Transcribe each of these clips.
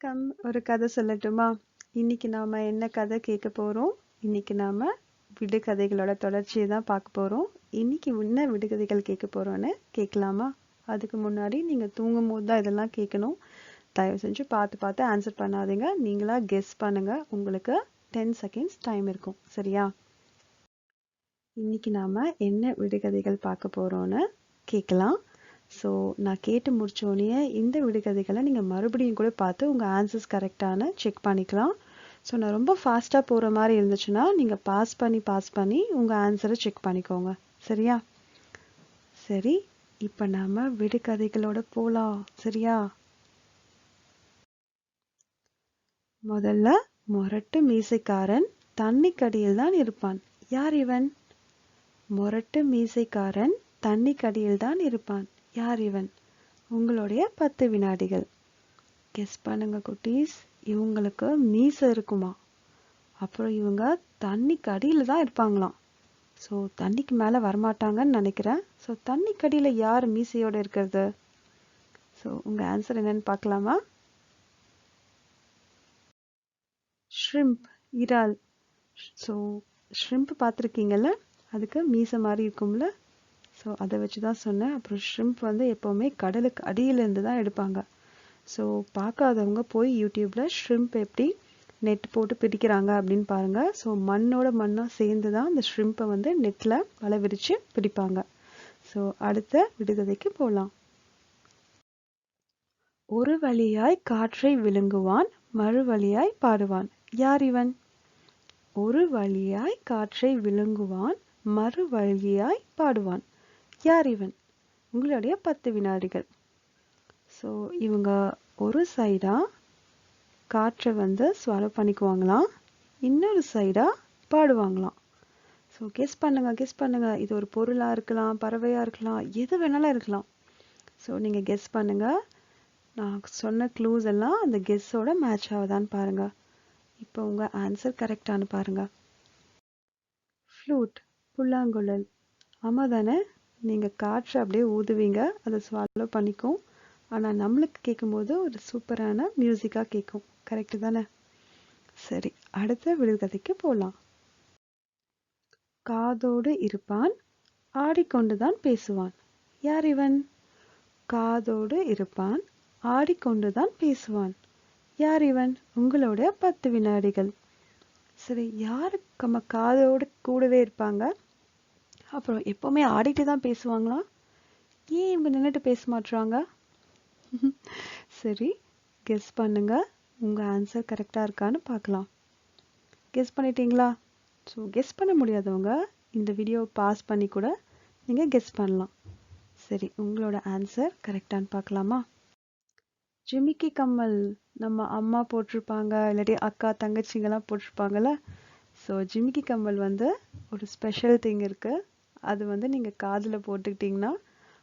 வணக்கம். ஒரு கதை சொல்லட்டுமா? இன்னைக்கு நாம என்ன கதை கேட்க போறோம்? இன்னைக்கு நாம விடுகதைகளோட தொடர்ச்சியை தான் பார்க்க போறோம். இன்னைக்கு என்ன விடுகதைகள் கேட்க போகிறோன்னு கேட்கலாமா? அதுக்கு முன்னாடி நீங்க தூங்கும் போது தான் இதெல்லாம் கேட்கணும். தயவு செஞ்சு பார்த்து பார்த்து ஆன்சர் பண்ணாதீங்க. நீங்களா கெஸ் பண்ணுங்க. உங்களுக்கு டென் செகண்ட்ஸ் டைம் இருக்கும். சரியா? இன்னைக்கு நாம என்ன விடுகதைகள் பார்க்க போகிறோன்னு கேட்கலாம். ஸோ நான் கேட்டு முடிச்சோடனே இந்த விடுகதைகளை நீங்கள் மறுபடியும் கூட பார்த்து உங்கள் ஆன்சர்ஸ் கரெக்டான செக் பண்ணிக்கலாம். ஸோ நான் ரொம்ப ஃபாஸ்ட்டாக போகிற மாதிரி இருந்துச்சுன்னா நீங்கள் பாஸ் பண்ணி பாஸ் பண்ணி உங்கள் ஆன்சரை செக் பண்ணிக்கோங்க. சரியா? சரி இப்போ நாம விடுகதைகளோட போகலாம் சரியா? முதல்ல முரட்டு மீசைக்காரன் தண்ணிக்கடியில் தான் இருப்பான். யார் இவன்? முரட்டு மீசைக்காரன் தண்ணிக்கடியில் தான் இருப்பான். யார் இவன்? உங்களுடைய பத்து வினாடிகள். கெஸ் பண்ணுங்க குட்டீஸ். இவங்களுக்கு மீசை இருக்குமா? அப்புறம் இவங்க தண்ணிக்கு அடியில் தான் இருப்பாங்களாம். ஸோ தண்ணிக்கு மேலே வரமாட்டாங்கன்னு நினைக்கிறேன். ஸோ தண்ணிக்கு அடியில் யார் மீசையோட இருக்கிறது? ஸோ உங்கள் ஆன்சர் என்னன்னு பார்க்கலாமா? ஷ்ரிம்ப் இறால். ஸோ ஷ்ரிம்ப் பார்த்துருக்கீங்கல்ல? அதுக்கு மீசை மாதிரி இருக்கும்ல? ஸோ அதை வச்சு தான் சொன்னேன். அப்புறம் ஷ்ரிம்ப் வந்து எப்போவுமே கடலுக்கு அடியிலேருந்து தான் எடுப்பாங்க. ஸோ பார்க்காதவங்க போய் யூடியூப்பில் ஷ்ரிம்ப் எப்படி நெட் போட்டு பிடிக்கிறாங்க அப்படின்னு பாருங்க. ஸோ மண்ணோட மண்ணாக சேர்ந்து தான் அந்த ஷ்ரிம்பை வந்து நெட்டில் வலை விரித்து பிடிப்பாங்க. ஸோ அடுத்த விடுகதைக்கு போகலாம் ஒரு வழியாய் காற்றை விழுங்குவான் மறு வழியாய் பாடுவான். யார் இவன்? ஒரு வழியாய் காற்றை விழுங்குவான் மறு வழியாய் பாடுவான். யார் இவன்? உங்களுடைய பத்து வினாடிகள். ஸோ இவங்க ஒரு சைடாக காற்றை வந்து ஸ்வாலோ பண்ணிக்குவாங்களாம். இன்னொரு சைடாக பாடுவாங்களாம். ஸோ கெஸ் பண்ணுங்கள் கெஸ் பண்ணுங்க. இது ஒரு பொருளாக இருக்கலாம் பறவையாக இருக்கலாம் எது வேணாலும் இருக்கலாம். ஸோ நீங்கள் கெஸ் பண்ணுங்கள் நான் சொன்ன க்ளூஸ் எல்லாம் அந்த கெஸ்ஸோட மேட்ச் ஆகுதான்னு பாருங்கள் இப்போ உங்கள் ஆன்சர் கரெக்டானு பாருங்க. ஃப்ளூட் புல்லாங்குழல் ஆமாம் தானே நீங்கள் காற்றை அப்படியே ஊதுவீங்க. அதை ஸ்வாலோ பண்ணிக்கும். ஆனால் நம்மளுக்கு கேட்கும்போது ஒரு சூப்பரான மியூசிக்காக கேட்கும் கரெக்டு தானே? சரி அடுத்த விடுகதைக்கு போகலாம் காதோடு இருப்பான் ஆடிக்கொண்டுதான் பேசுவான். யார் இவன்? காதோடு இருப்பான் ஆடிக்கொண்டுதான் பேசுவான். யார் இவன்? உங்களோட பத்து வினாடிகள். சரி யாரு நம்ம காதோடு கூடவே இருப்பாங்க? அப்புறம் எப்போவுமே ஆடிட்டு தான் பேசுவாங்களா? ஏன் இவங்க நின்றுட்டு பேச மாட்றாங்க? சரி கெஸ் பண்ணுங்க. உங்கள் ஆன்சர் கரெக்டாக இருக்கான்னு பார்க்கலாம். கெஸ் பண்ணிட்டீங்களா? ஸோ கெஸ் பண்ண முடியாதவங்க இந்த வீடியோ பாஸ் பண்ணி கூட நீங்கள் கெஸ் பண்ணலாம். சரி உங்களோட ஆன்சர் கரெக்டான்னு பார்க்கலாமா? ஜிமிக்கி கம்மல் நம்ம அம்மா போட்டிருப்பாங்க இல்லாட்டி அக்கா தங்கச்சிங்கெல்லாம் போட்டிருப்பாங்கல்ல? ஸோ ஜிமிக்கி கம்மல் வந்து ஒரு ஸ்பெஷல் திங் இருக்குது அது வந்து நீங்கள் காதில் போட்டுக்கிட்டிங்கன்னா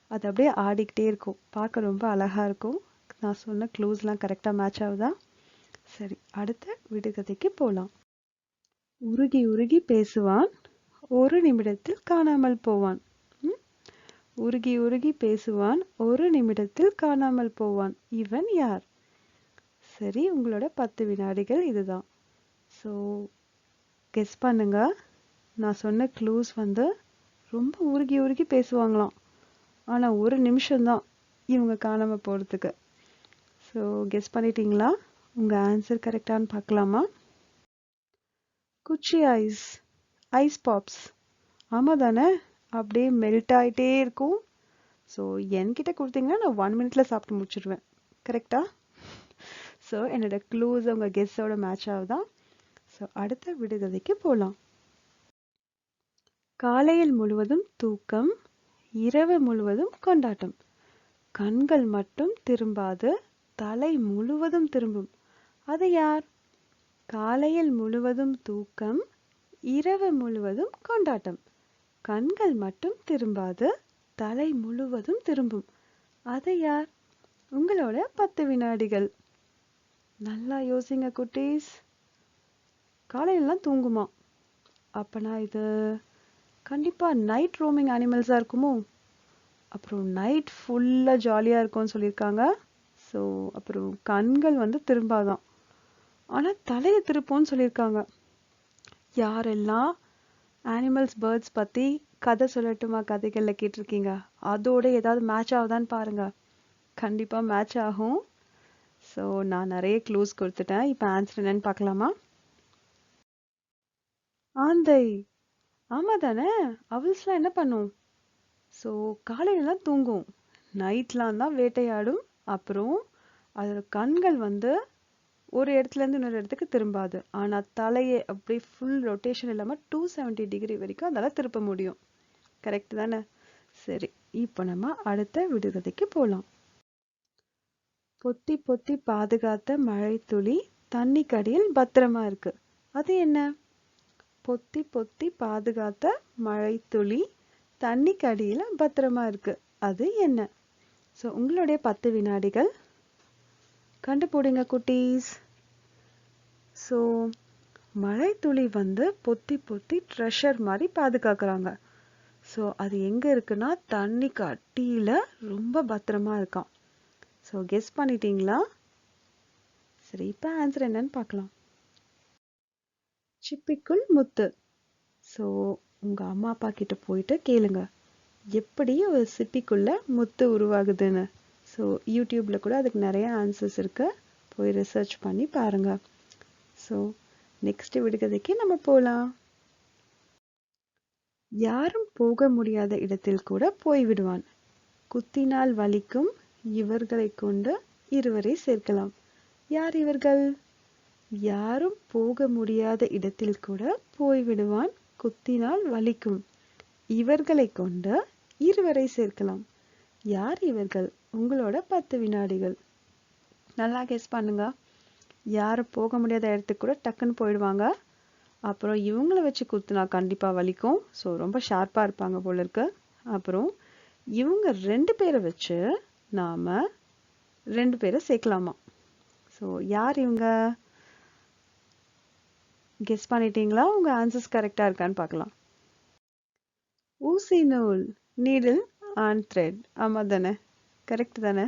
அது அப்படியே ஆடிக்கிட்டே இருக்கும். பார்க்க ரொம்ப அழகாக இருக்கும். நான் சொன்ன க்ளூஸ்லாம் கரெக்டாக மேட்ச் ஆகுதா? சரி அடுத்த விடுகதைக்கு போகலாம் உருகி உருகி பேசுவான் ஒரு நிமிடத்தில் காணாமல் போவான். ம்? உருகி உருகி பேசுவான் ஒரு நிமிடத்தில் காணாமல் போவான். இவன் யார்? சரி உங்களோட பத்து வினாடிகள் இதுதான். ஸோ கெஸ் பண்ணுங்க. நான் சொன்ன க்ளூஸ் வந்து ரொம்ப உருகி உருகி பேசுவாங்களாம். ஆனால் ஒரு நிமிஷம்தான் இவங்க காணாமல் போகிறதுக்கு ஸோ கெஸ் பண்ணிட்டீங்களா? உங்கள் ஆன்சர் கரெக்டானு பார்க்கலாமா? குச்சி ஐஸ் ஐஸ் பாப்ஸ் ஆமாம் தானே? அப்படியே மெல்ட் ஆகிட்டே இருக்கும். ஸோ என்கிட்ட கொடுத்தீங்கன்னா நான் ஒன் மினிட்ல சாப்பிட்டு முடிச்சிடுவேன் கரெக்டா ஸோ என்னோட க்ளூஸ் உங்கள் கெஸ்ஸோட மேட்ச் ஆகுதா? ஸோ அடுத்த விடுகதைக்கு போகலாம் காலையில் முழுவதும் தூக்கம் இரவு முழுவதும் கொண்டாட்டம். கண்கள் மட்டும் திரும்பாது தலை முழுவதும் திரும்பும். அது யார்? காலையில் முழுவதும் தூக்கம் இரவு முழுவதும் கொண்டாட்டம். கண்கள் மட்டும் திரும்பாது தலை முழுவதும் திரும்பும். அது யார்? உங்களோட பத்து வினாடிகள். நல்லா யோசிங்க குட்டீஸ். காலையிலலாம் தூங்குமா? அப்பனா இது கண்டிப்பா நைட் ரோமிங் அனிமல்ஸா இருக்குமோ? அப்புறம் நைட் ஃபுல்லா ஜாலியா இருக்கும்னு சொல்லியிருக்காங்க. ஸோ அப்புறம் கண்கள் வந்து திரும்பாதான். ஆனா தலையை திருப்போம்னு சொல்லியிருக்காங்க. யாரெல்லாம் அனிமல்ஸ் பேர்ட்ஸ் பத்தி கதை சொல்லட்டுமா கதைகளில் கேட்டிருக்கீங்க? அதோட ஏதாவது மேட்ச் ஆகுதான்னு பாருங்க. கண்டிப்பா மேட்ச் ஆகும். ஸோ நான் நிறைய க்ளூஸ் கொடுத்துட்டேன். இப்போ ஆன்சர் என்னன்னு பார்க்கலாமா? ஆந்தை ஆமா தானே அவல்ஸ்லாம் என்ன பண்ணும்? ஸோ காலையிலலாம் தூங்கும். நைட்லாம் தான் வேட்டையாடும். அப்புறம் அதோட கண்கள் வந்து ஒரு இடத்துல இருந்து இன்னொரு இடத்துக்கு திரும்பாது. ஆனால் தலையை அப்படியே ஃபுல் ரொட்டேஷன் இல்லாமல் டூ செவன்ட்டி டிகிரி வரைக்கும் அதால திருப்ப முடியும். கரெக்ட் தானே? சரி இப்போ நம்ம அடுத்த விடுகதைக்கு போகலாம் பொத்தி பொத்தி பாதுகாத்த மழைத்துளி தண்ணி கடியில் பத்திரமா இருக்கு. அது என்ன? பொத்தி பொத்தி பாதுகாத்த மழைத்துளி தண்ணி அடியில் பத்திரமா இருக்கு. அது என்ன? ஸோ உங்களுடைய பத்து வினாடிகள். கண்டுபிடிங்க குட்டீஸ். ஸோ மழைத்துளி வந்து பொத்தி பொத்தி ட்ரெஷர் மாதிரி பாதுகாக்கிறாங்க. ஸோ அது எங்கே இருக்குன்னா தண்ணிக்கு அடியில ரொம்ப பத்திரமா இருக்கான் ஸோ கெஸ் பண்ணிட்டீங்களா? சரி இப்போ ஆன்சர் என்னன்னு பார்க்கலாம். சிப்பிக்குள் முத்து. ஸோ உங்க அம்மா அப்பா கிட்ட போயிட்டு கேளுங்க. எப்படி ஒரு சிப்பிக்குள்ள முத்து உருவாகுதுன்னு. ஸோ யூடியூப்ல கூட அதுக்கு நிறைய ஆன்சர்ஸ் இருக்கு. போய் ரிசர்ச் பண்ணி பாருங்க. ஸோ நெக்ஸ்ட் விடுகதைக்கு நம்ம போலாம். யாரும் போக முடியாத இடத்தில் கூட போய் விடுவான் குத்தினால் வலிக்கும் இவர்களை கொண்டு இருவரை சேர்க்கலாம். யார் இவர்கள்? யாரும் போக முடியாத இடத்தில் கூட போய் விடுவான் குத்தினால் வலிக்கும். இவர்களை கொண்டு இருவரை சேர்க்கலாம். யார் இவர்கள்? உங்களோட பத்து வினாடிகள். நல்லா கெஸ் பண்ணுங்க. யாரும் போக முடியாத இடத்துக்கு கூட டக்குன்னு போயிடுவாங்க. அப்புறம் இவங்கள வச்சு குத்துனா கண்டிப்பா வலிக்கும். ஸோ ரொம்ப ஷார்ப்பா இருப்பாங்க போல இருக்கு. அப்புறம் இவங்க ரெண்டு பேரை வச்சு நாம ரெண்டு பேரை சேர்க்கலாமா? ஸோ யார் இவங்க? கெஸ் பண்ணிட்டீங்களா? உங்க ஆன்சர்ஸ் கரெக்டா இருக்கான்னு பார்க்கலாம். ஊசி நூல் நீடில் அண்ட் த்ரெட் ஆமாம் தானே? கரெக்ட் தானே?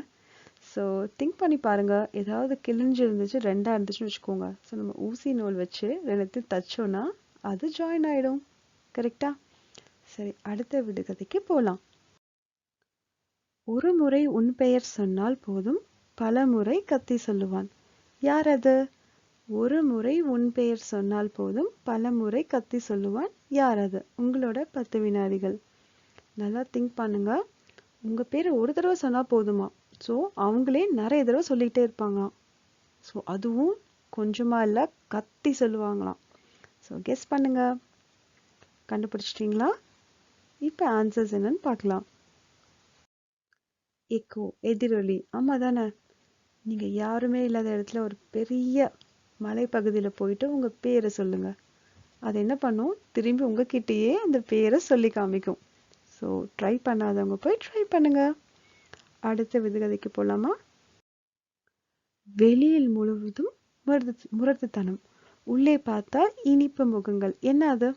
ஸோ திங்க் பண்ணி பாருங்க. ஏதாவது கிழிஞ்சு இருந்துச்சு ரெண்டாக இருந்துச்சுன்னு வச்சுக்கோங்க. ஸோ நம்ம ஊசி நூல் வச்சு ரெண்டுத்தையும் தச்சோம்னா அது ஜாயின் ஆகிடும் கரெக்டா சரி அடுத்த விடுகதைக்கு போகலாம் ஒரு முறை உன் பெயர் சொன்னால் போதும் பல முறை கத்தி சொல்லுவான். யார் அது? ஒரு முறை உன் பெயர் சொன்னால் போதும் பல முறை கத்தி சொல்லுவான் யார் அது? உங்களோட பத்து வினாடிகள். நல்லா திங்க் பண்ணுங்க. உங்க பேரை ஒரு தடவை சொன்னா போதுமா? ஸோ அவங்களே நிறைய தடவை சொல்லிக்கிட்டே இருப்பாங்களாம் ஸோ அதுவும் கொஞ்சமா இல்ல கத்தி சொல்லுவாங்களாம். ஸோ கெஸ் பண்ணுங்க. கண்டுபிடிச்சிட்டீங்களா? இப்போ ஆன்சர்ஸ் என்னன்னு பார்க்கலாம். எக்கோ எதிரொலி. ஆமா தானே நீங்க யாருமே இல்லாத இடத்துல ஒரு பெரிய மலைப்பகுதியில் போயிட்டு உங்க பேரை சொல்லுங்க. அது என்ன பண்ணும்? திரும்பி உங்ககிட்டயே அந்த பேரை சொல்லி காமிக்கும். ஸோ ட்ரை பண்ணாதவங்க போய் ட்ரை பண்ணுங்க. அடுத்த விதிகதைக்கு போலாமா? வெளியில் முழுவதும் முரட்டு முரட்டுத்தனம். உள்ளே பார்த்தால் இனிப்பு முகங்கள். என்ன அது?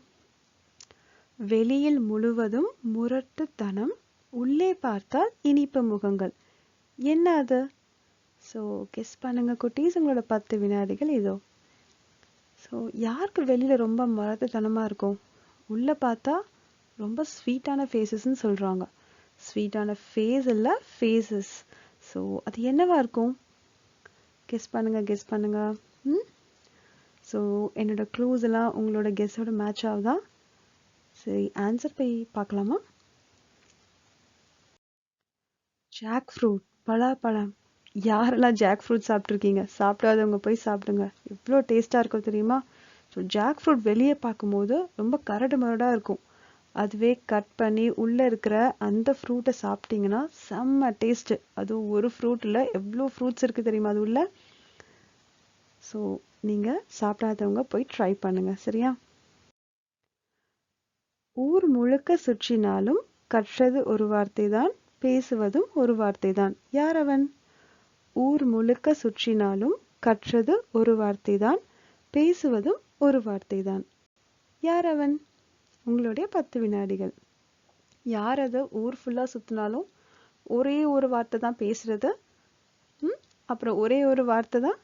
வெளியில் முழுவதும் முரட்டுத்தனம். உள்ளே பார்த்தால் இனிப்பு முகங்கள். என்ன அது? ஸோ கெஸ் பண்ணுங்க குட்டீஸ் உங்களோட பத்து வினாடிகள் இதோ. ஸோ யாருக்கு வெளியில் ரொம்ப மரத்துத்தனமாக இருக்கும்? உள்ளே பார்த்தா ரொம்ப ஸ்வீட்டான ஃபேஸஸ்ன்னு சொல்கிறாங்க ஸ்வீட்டான ஃபேஸ் இல்லை ஃபேஸஸ் ஸோ அது என்னவா இருக்கும்? கெஸ் பண்ணுங்கள் கெஸ் பண்ணுங்கள் ம்? ஸோ என்னோட க்ளூஸ் எல்லாம் உங்களோட கெஸ்ஸோட மேட்ச் ஆகுதா? சரி ஆன்சர் போய் பார்க்கலாமா? ஜாக் ஃப்ரூட் பலாப்பழம். யாரெல்லாம் ஜாக் ஃப்ரூட் சாப்பிட்ருக்கீங்க சாப்பிடாதவங்க போய் சாப்பிடுங்க. எவ்வளோ டேஸ்ட்டாக இருக்கும் தெரியுமா? ஸோ ஜாக் ஃப்ரூட் வெளியே பார்க்கும்போது ரொம்ப கரடு மரடாக இருக்கும். அதுவே கட் பண்ணி உள்ளே இருக்கிற அந்த ஃப்ரூட்டை சாப்பிட்டீங்கன்னா செம்ம டேஸ்ட்டு அதுவும் ஒரு ஃப்ரூட்டில் எவ்வளோ ஃப்ரூட்ஸ் இருக்குது தெரியுமா அது உள்ள? ஸோ நீங்கள் சாப்பிடாதவங்க போய் ட்ரை பண்ணுங்கள் சரியா? ஊர் முழுக்க சுற்றினாலும் கற்றது ஒரு வார்த்தை தான் பேசுவதும் ஒரு வார்த்தை தான் யார் அவன்? ஊர் முழுக்க சுற்றினாலும் கற்றது ஒரு வார்த்தை தான் பேசுவதும் ஒரு வார்த்தை தான் யார் அவன்? உங்களுடைய பத்து வினாடிகள். யார் அது? ஊர் ஃபுல்லாக சுற்றினாலும் ஒரே ஒரு வார்த்தை தான் பேசுறது அப்புறம் ஒரே ஒரு வார்த்தை தான்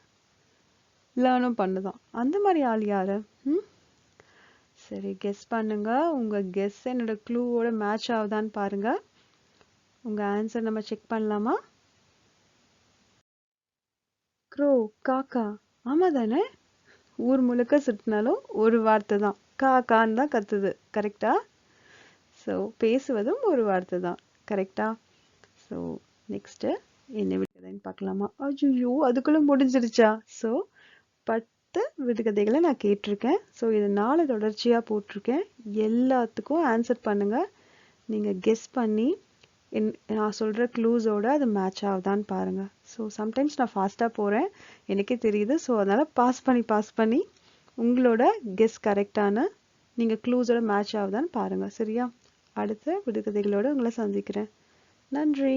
லேர்னும் பண்ணுதான். அந்த மாதிரி ஆள் யாரு? ம்? சரி கெஸ் பண்ணுங்க. உங்க கெஸ் என்னோட க்ளூவோட மேட்ச் ஆகுதான்னு பாருங்க. உங்க ஆன்சர் நம்ம செக் பண்ணலாமா? க்ரோ காக்கா. ஆமா தானே ஊர் முழுக்க சுற்றினாலும் ஒரு வார்த்தை தான். காக்கான்னு தான் கத்துது. கரெக்டா ஸோ பேசுவதும் ஒரு வார்த்தை தான். கரெக்டா ஸோ நெக்ஸ்ட்டு என்ன விடுகதைன்னு பார்க்கலாமா? ஐயோ அதுக்குள்ளே முடிஞ்சிருச்சா? ஸோ பத்து விடுகதைகளை நான் கேட்டிருக்கேன். ஸோ இது நாலு தொடர்ச்சியாக போட்டிருக்கேன். எல்லாத்துக்கும் ஆன்சர் பண்ணுங்க. நீங்கள் கெஸ் பண்ணி என் நான் சொல்கிற க்ளூஸோட அது மேட்ச் ஆகுதான்னு பாருங்கள் ஸோ சம்டைம்ஸ் நான் ஃபாஸ்ட்டாக போகிறேன் எனக்கே தெரியுது. ஸோ அதனால் பாஸ் பண்ணி பாஸ் பண்ணி உங்களோட கெஸ் கரெக்டான நீங்கள் க்ளூஸோட மேட்ச் ஆகுதான்னு பாருங்கள் சரியா? அடுத்த விடுகதைகளோட உங்களை சந்திக்கிறேன். நன்றி.